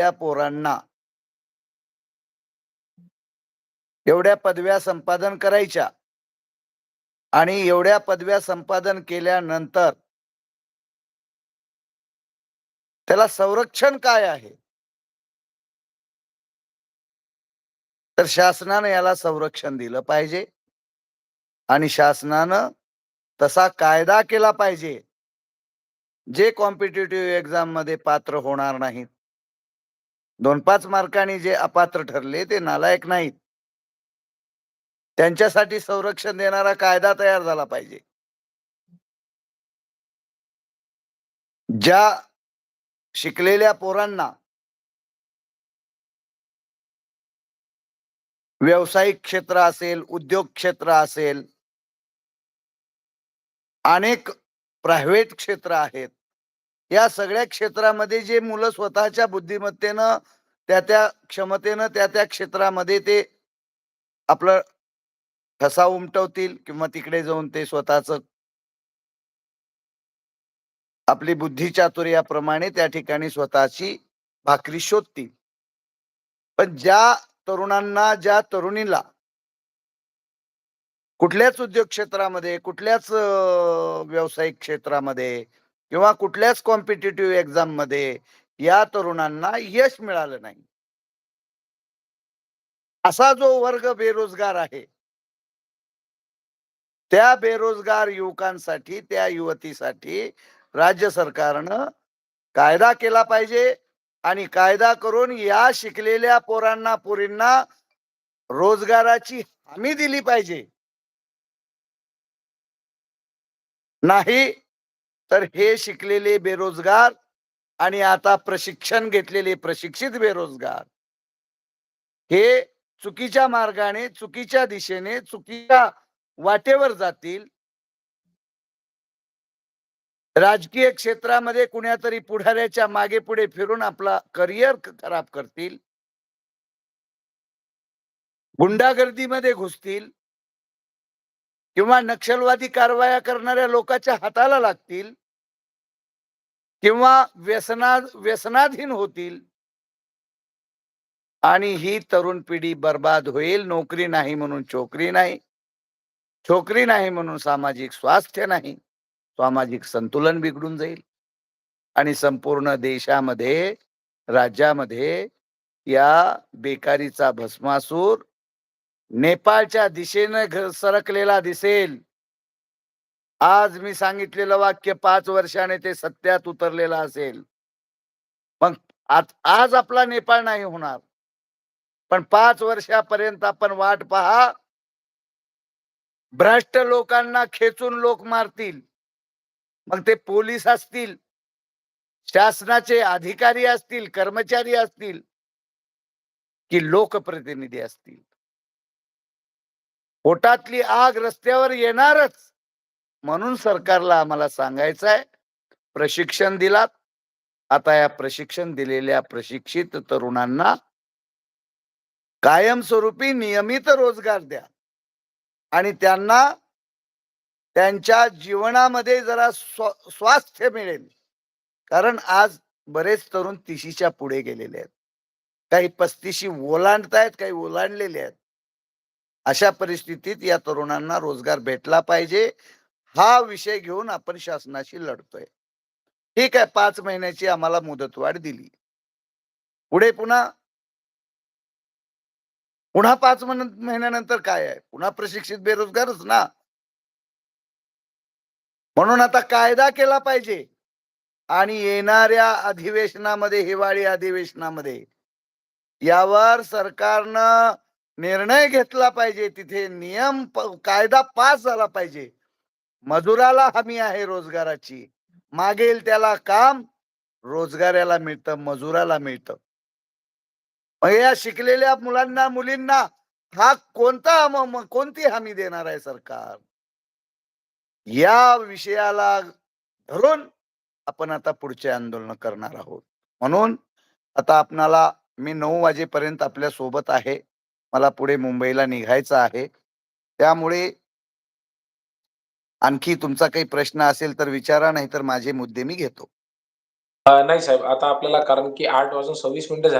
त्या पोरांना. एवढ्या पदव्या संपादन करायच्या. आणि एवढ्या पदव्या संपादन केल्यानंतर त्याला संरक्षण काय आहे? तर शासनानं याला संरक्षण दिलं पाहिजे. आणि शासनानं तसा कायदा केला पाहिजे. जे कॉम्पिटेटिव्ह एक्झाममध्ये पात्र होणार नाहीत. दोन पाच मार्कांनी जे अपात्र ठरले ते नालायक नाहीत. त्यांच्यासाठी संरक्षण देणारा कायदा तयार झाला पाहिजे. ज्या शिकलेल्या पोरांना व्यावसायिक क्षेत्र असेल उद्योग क्षेत्र असेल अनेक प्रायव्हेट क्षेत्र आहेत या सगळ्या क्षेत्रामध्ये जे मुलं स्वतःच्या बुद्धिमत्तेनं त्या त्या क्षमतेनं त्या त्या क्षेत्रामध्ये ते आपलं ठसा उमटवतील किंवा तिकडे जाऊन ते स्वतःच आपली बुद्धी चातुर्याप्रमाणे त्या ठिकाणी स्वतःची भाकरी शोधतील. पण ज्या तरुणांना ज्या तरुणीला कुठल्याच उद्योग क्षेत्रामध्ये कुठल्याच अं, व्यावसायिक क्षेत्रामध्ये किंवा कुठल्याच कॉम्पिटेटिव्ह एक्झाममध्ये या तरुणांना यश मिळालं नाही. असा जो वर्ग बेरोजगार आहे. त्या बेरोजगार युवकांसाठी त्या युवतीसाठी राज्य सरकारनं कायदा केला पाहिजे आणि कायदा करून या शिकलेल्या पोरांना पोरींना रोजगाराची हमी दिली पाहिजे. नाही तर हे शिकलेले बेरोजगार आणि आता प्रशिक्षण घेतलेले प्रशिक्षित बेरोजगार. हे चुकीच्या मार्गाने चुकीच्या दिशेने चुकीच्या वाटेवर जातील. राजकीय क्षेत्रामध्ये कुण्यातरी पुढाऱ्याच्या मागे पुढे फिरून आपला करिअर खराब करतील. गुंडागर्दीमध्ये घुसतील. किंवा नक्षलवादी कारवाया करणाऱ्या लोकांच्या हाताला लागतील. किंवा व्यसना व्यसनाधीन होतील. आणि ही तरुण पिढी बर्बाद होईल. नोकरी नाही म्हणून छोकरी नाही. छोकरी नाही म्हणून सामाजिक स्वास्थ्य नाही. सामाजिक संतुलन बिघडून जाईल. आणि संपूर्ण देशामध्ये राज्यामध्ये या बेकारीचा भस्मासूर नेपाळच्या दिशेनं सरकलेला दिसेल. आज मी सांगितलेलं वाक्य पाच वर्षाने ते सत्यात उतरलेलं असेल. मग आज आज आपला नेपाळ नाही होणार. पण पाच वर्षापर्यंत आपण वाट पहा. भ्रष्ट लोकांना खेचून लोक मारतील. मग ते पोलीस असतील. शासनाचे अधिकारी असतील कर्मचारी असतील. की लोकप्रतिनिधी असतील. पोटातली आग रस्त्यावर येणारच. म्हणून सरकारला आम्हाला सांगायचं आहे प्रशिक्षण दिलात. आता या प्रशिक्षण दिलेल्या प्रशिक्षित तरुणांना कायमस्वरूपी नियमित रोजगार द्या. आणि त्यांना त्यांच्या जीवनामध्ये जरा स्व- स्वास्थ्य मिळेल. कारण आज बरेच तरुण तिशीच्या पुढे गेलेले आहेत. काही पस्तीशी ओलांडतायत काही ओलांडलेले आहेत. अशा परिस्थितीत या तरुणांना रोजगार भेटला पाहिजे. हा विषय घेऊन आपण शासनाशी लढतोय. ठीक आहे पाच महिन्याची आम्हाला मुदतवाढ दिली. पुढे पुन्हा पुन्हा पाच महिन्यानंतर काय आहे? पुन्हा प्रशिक्षित बेरोजगारच ना. म्हणून आता कायदा केला पाहिजे. आणि येणाऱ्या अधिवेशनामध्ये हिवाळी अधिवेशनामध्ये यावर सरकारनं निर्णय घेतला पाहिजे. तिथे नियम कायदा पास झाला पाहिजे. मजुराला हमी आहे रोजगाराची. मागेल त्याला काम रोजगाराला मिळतं मजुराला मिळतं. या शिकलेल्या मुलांना मुलींना हा कोणता कोणती हमी देणार आहे सरकार? या विषयाला धरून आपण आता पुढचे आंदोलन करणार आहोत. म्हणून आता आपणाला मी नऊ वाजेपर्यंत आपल्यासोबत आहे. मला पुढे मुंबईला निघायचं आहे. त्यामुळे आणखी तुमचा काही प्रश्न असेल तर विचारा नाही तर माझे मुद्दे मी घेतो. नाही साहेब आता आपल्याला कारण की आठ वाजून सव्वीस मिनिटं